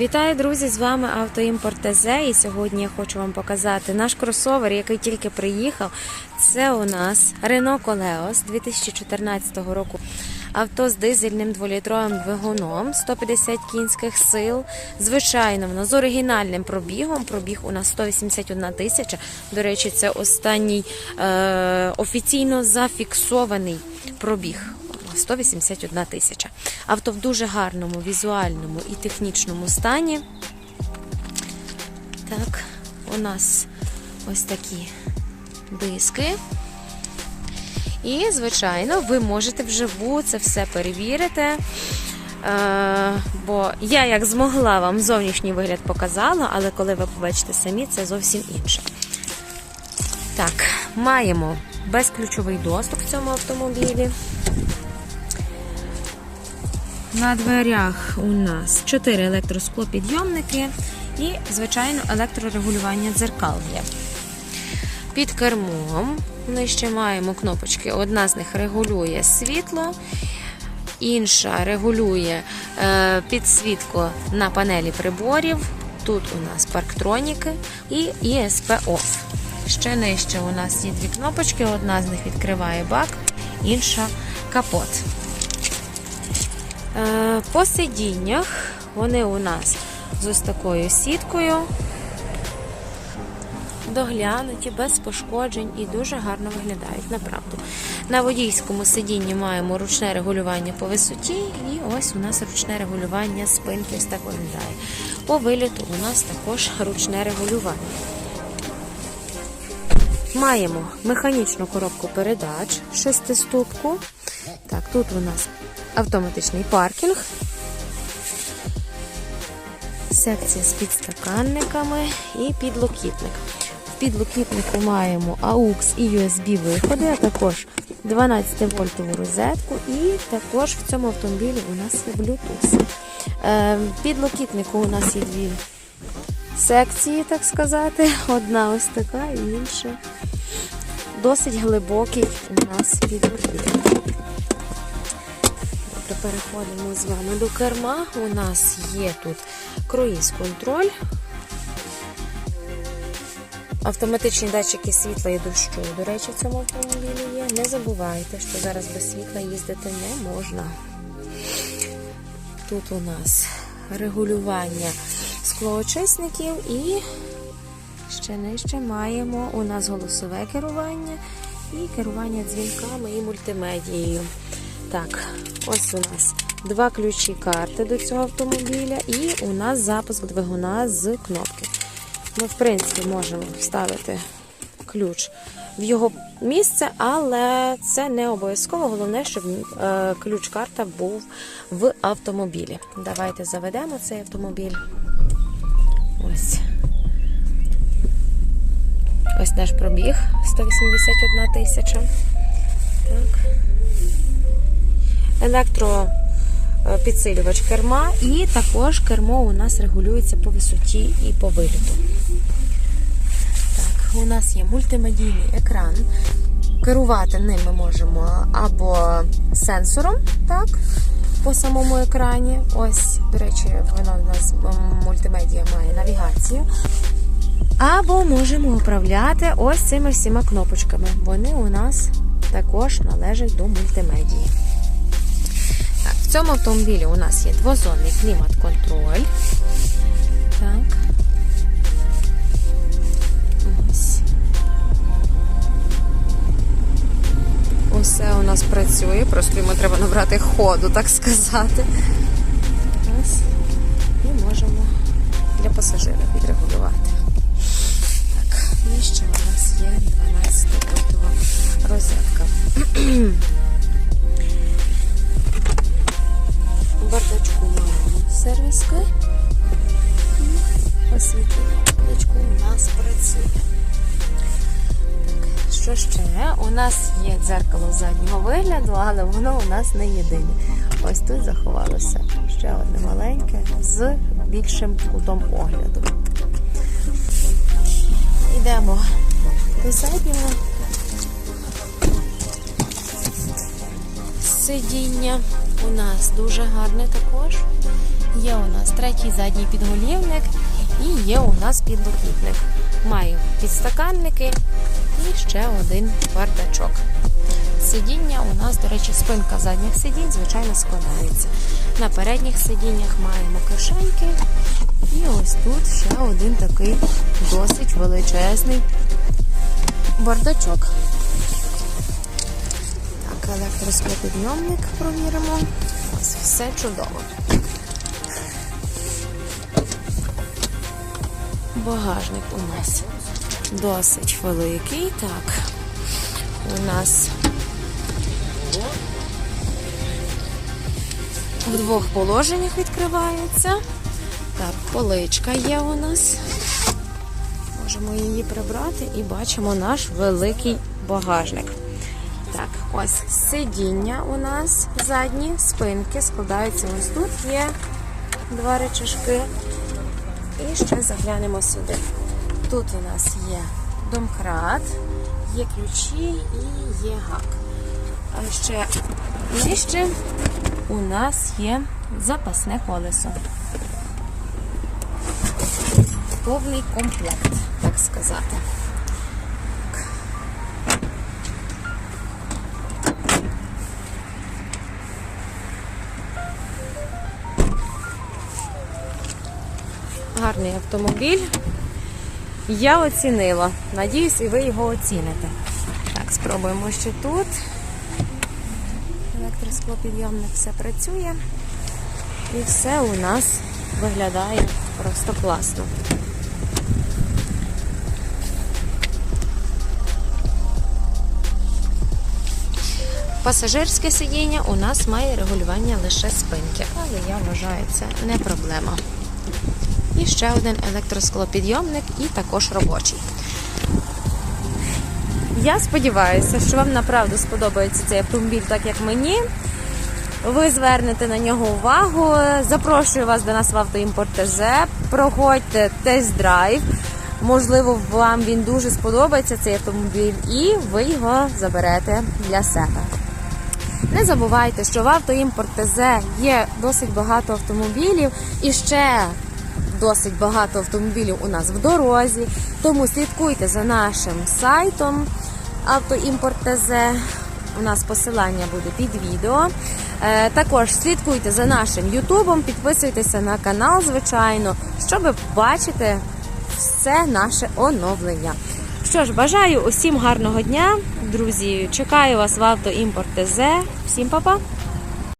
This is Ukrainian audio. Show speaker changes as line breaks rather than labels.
Вітаю, друзі! З вами Автоімпорт ТЗ. І сьогодні я хочу вам показати наш кросовер, який тільки приїхав. Це у нас Renault Coleos 2014 року. Авто з дизельним дволітровим двигуном, 150 кінських сил. Звичайно, воно з оригінальним пробігом. Пробіг у нас 181 тисяча. До речі, це останній е, офіційно зафіксований пробіг. 181 тисяча. Авто в дуже гарному візуальному і технічному стані. Так, у нас ось такі диски. І, звичайно, ви можете вживу це все перевірити. Е, бо я як змогла вам зовнішній вигляд показала, але коли ви побачите самі, це зовсім інше. Так, маємо безключовий доступ в цьому автомобілі. На дверях у нас 4 електросклопідйомники і, звичайно, електрорегулювання дзеркал є. Під кермом ми ще маємо кнопочки. Одна з них регулює світло, інша регулює е, підсвітку на панелі приборів. Тут у нас парктроніки і ESP Off. Ще нижче у нас є дві кнопочки, одна з них відкриває бак, інша капот. По сидіннях вони у нас з ось такою сіткою. Доглянуті, без пошкоджень і дуже гарно виглядають, направду. На водійському сидінні маємо ручне регулювання по висоті, і ось у нас ручне регулювання спинки ось так виглядає. По виліту у нас також ручне регулювання. Маємо механічну коробку передач, шестиступку. Так, тут у нас автоматичний паркінг, секція з підстаканниками і підлокітник. В підлокітнику маємо AUX і USB виходи, а також 12-вольтову розетку, і також в цьому автомобілі у нас є Bluetooth. Е, підлокітнику у нас є дві секції, так сказати. Одна ось така і інша. Досить глибокий у нас підлокітник. Добре, переходимо з вами до керма. У нас є тут круїз-контроль. Автоматичні датчики світла і дощу, до речі, в цьому автомобілі є. Не забувайте, що зараз без світла їздити не можна. Тут у нас регулювання склоочисників і ще нижче маємо у нас голосове керування і керування дзвінками і мультимедією. Так, ось у нас два ключі карти до цього автомобіля, і у нас запуск двигуна з кнопки. Ми, в принципі, можемо вставити ключ в його місце, але це не обов'язково. Головне, щоб е, ключ-карта був в автомобілі. Давайте заведемо цей автомобіль. Ось. Ось наш пробіг 181 тисяча. Так. Електропідсилювач керма, і також кермо у нас регулюється по висоті і по виліту. Так, у нас є мультимедійний екран. Керувати ним ми можемо або сенсором, так, по самому екрані. Ось, до речі, воно у нас мультимедія має навігацію. Або можемо управляти ось цими всіма кнопочками. Вони у нас також належать до мультимедії. В цьому автомобілі у нас є двозонний клімат-контроль. Так. Ось. Усе у нас працює, просто йому треба набрати ходу, так сказати. Ось. І можемо для пасажира відрегулювати. Так, і ще у нас є 12 вольтова розетка. Сервіски. Освітлення в у нас працює. Що ще? У нас є дзеркало заднього вигляду, але воно у нас не єдине. Ось тут заховалося ще одне маленьке з більшим кутом огляду. Йдемо до заднього сидіння. У нас дуже гарне також. Є у нас третій задній підголівник і є у нас підлокітник. Маю підстаканники і ще один бардачок. Сидіння у нас, до речі, спинка задніх сидінь, звичайно, складається. На передніх сидіннях маємо кишеньки. І ось тут ще один такий досить величезний бардачок. Так, електросклопідйомник провіримо. Все чудово. Багажник у нас досить великий. Так, у нас в двох положеннях відкривається. Так, поличка є у нас. Можемо її прибрати і бачимо наш великий багажник. Ось сидіння у нас задні, спинки складаються ось тут є два речашки. І ще заглянемо сюди. Тут у нас є домкрат, є ключі і є гак. А ще нижче у нас є запасне колесо. Повний комплект, так сказати. Гарний автомобіль. Я оцінила. Надіюсь, і ви його оціните. Так, спробуємо ще тут. Електросклопідйомник все працює. І все у нас виглядає просто класно. Пасажирське сидіння у нас має регулювання лише спинки, але я вважаю, це не проблема. І ще один електросклопідйомник і також робочий. Я сподіваюся, що вам направду сподобається цей автомобіль, так як мені. Ви звернете на нього увагу. Запрошую вас до нас в автоімпорт Проходьте тест-драйв. Можливо, вам він дуже сподобається цей автомобіль, і ви його заберете для себе. Не забувайте, що в автоімпорт ТЗ є досить багато автомобілів і ще досить багато автомобілів у нас в дорозі. Тому слідкуйте за нашим сайтом Автоімпорт ТЗ. У нас посилання буде під відео. Е, Також слідкуйте за нашим Ютубом, підписуйтеся на канал, звичайно, щоб бачити все наше оновлення. Що ж, бажаю усім гарного дня, друзі. Чекаю вас в автоімпорт ТЗ. Всім па-па!